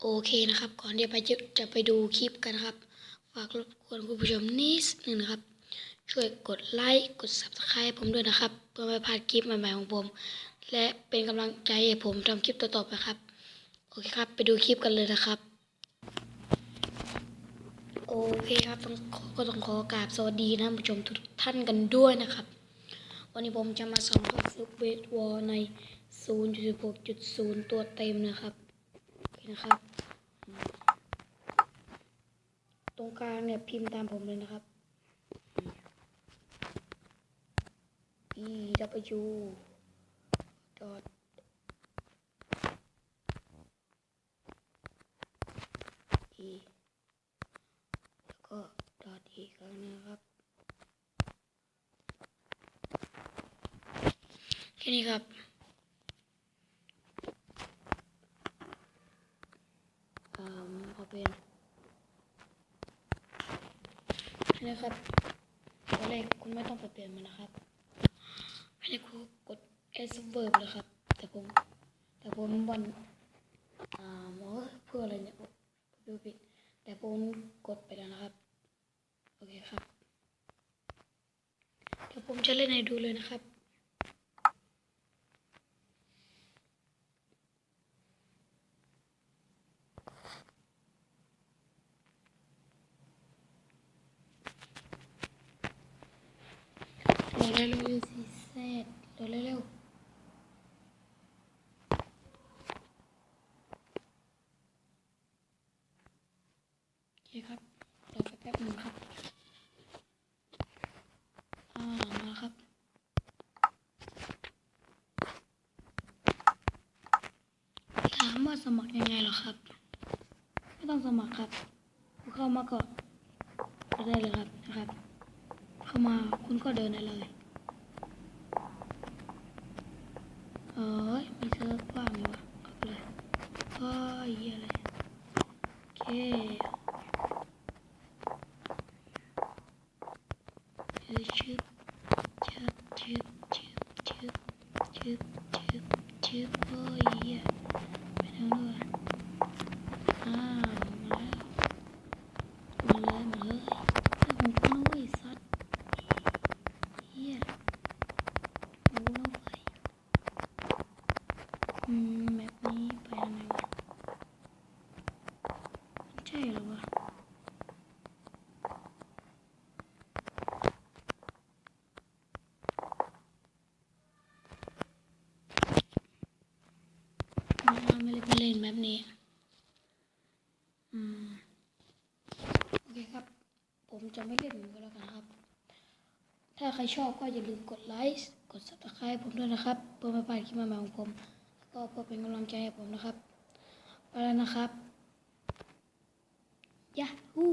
โอเคนะครับ ก่อนที่ไปจะจะไปดูคลิปกันนครับ ฝากรบกวนคุณผู้ชมนิดหนึ่งนะครับ ช่วยกดไลค์กด subscribe ผมด้วยนะครับ เพื่อไม่พลาดคลิปใหม่ๆของผม และเป็นกำลังใจให้ผมทำคลิปต่อๆไปครับ โอเคครับ ไปดูคลิปกันเลยนะครับ โอเคครับต้องขอก็ต้องขอกราบสวัสดีนะผู้ชมทุกท่านกันด้วยนะครับ วันนี้ผมจะมาสอนการฝึกเวทวอลใน 0.6.0 ตัวเต็มนะครับ นะครับ ตรงกลางเนี่ยพิมพ์ตามผมเลยนะครับ e w dot แล้วก็ dot e ครั้งนึงนะครับ แค่นี้ครับ อ่าเอาเป็นอั นนี้ครับตัวเลขคุณไม่ต้องไปเปลี่ยนมันนะครับอันนี้คุณกด S verb เลยครับ แต่ผม แต่ผมวันอ่าหมอเพื่ออะไรเนี่ยดูผิดแต่ผมกดไปแล้วนะครับ โอเคครับ เดี๋ยวผมจะเล่นให้ดูเลยนะครับ ร็วเร็วเร็วสิเซตเร็วเร็วเร็วโอเคครับรอไปแป๊บหนึ่งครับอ่ามาครับถามว่าสมัครยังไงหรอครับไม่ต้องสมัครครับเข้ามาก่อนก็ได้เลยครับนะครับ เข้ามาคุณก็เดินได้เลย เอ้ยมีเซิร์ฟว่างอยู่วะเอาไปเลยเฮ้ยเหี้ยอะไรโอเคเอ้ยชึบชึบชึบชึบชึบชึบชึบชึบเฮ้ยเหี้ยไปทางนู้นอ้าวมาแล้ว มาเลยมาเลยเรื่องของกูนะเว้ยสัตว์เฮียกูนะเว้ย มแบบนี้ไปทางไหนวะใช่หรือวะไม่เอาไม่เล่นไม่เล่นแบบนี้อืมโอเคครับ ผมจะไม่เล่นมันก็แล้วกันครับ ถ้าใครชอบก็อย่าลืมกดไลค์กด subscribe ผมด้วยนะครับเพื่อไม่พลาดคลิปใหม่ๆของผม ก็เพื่อเป็นกำลังใจให้ผมนะครับ ไปแล้วนะครับยาฮู